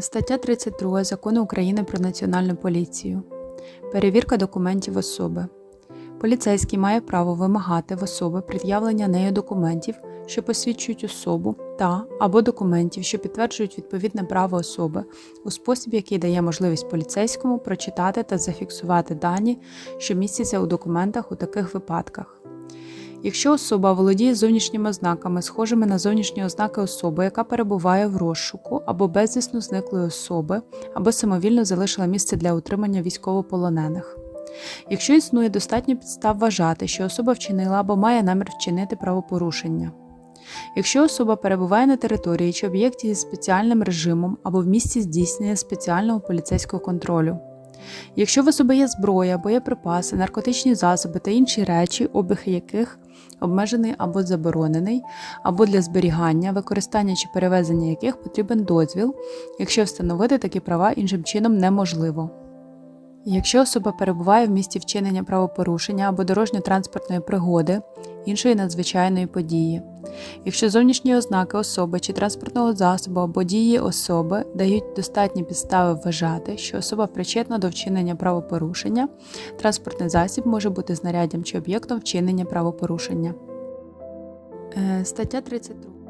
Стаття 32 Закону України про Національну поліцію. Перевірка документів особи. Поліцейський має право вимагати в особи пред'явлення нею документів, що посвідчують особу, та або документів, що підтверджують відповідне право особи, у спосіб, який дає можливість поліцейському прочитати та зафіксувати дані, що містяться у документах у таких випадках. Якщо особа володіє зовнішніми ознаками, схожими на зовнішні ознаки особи, яка перебуває в розшуку або безвісно зниклої особи, або самовільно залишила місце для утримання військовополонених. Якщо існує достатньо підстав вважати, що особа вчинила або має намір вчинити правопорушення. Якщо особа перебуває на території чи об'єкті зі спеціальним режимом або в місці здійснення спеціального поліцейського контролю. Якщо в особи є зброя, боєприпаси, наркотичні засоби та інші речі, обіг яких обмежений або заборонений, або для зберігання, використання чи перевезення яких потрібен дозвіл, якщо встановити такі права іншим чином неможливо. Якщо особа перебуває в місці вчинення правопорушення або дорожньо-транспортної пригоди, іншої надзвичайної події, якщо зовнішні ознаки особи чи транспортного засобу або дії особи дають достатні підстави вважати, що особа причетна до вчинення правопорушення, транспортний засіб може бути знаряддям чи об'єктом вчинення правопорушення. Е, Стаття 32.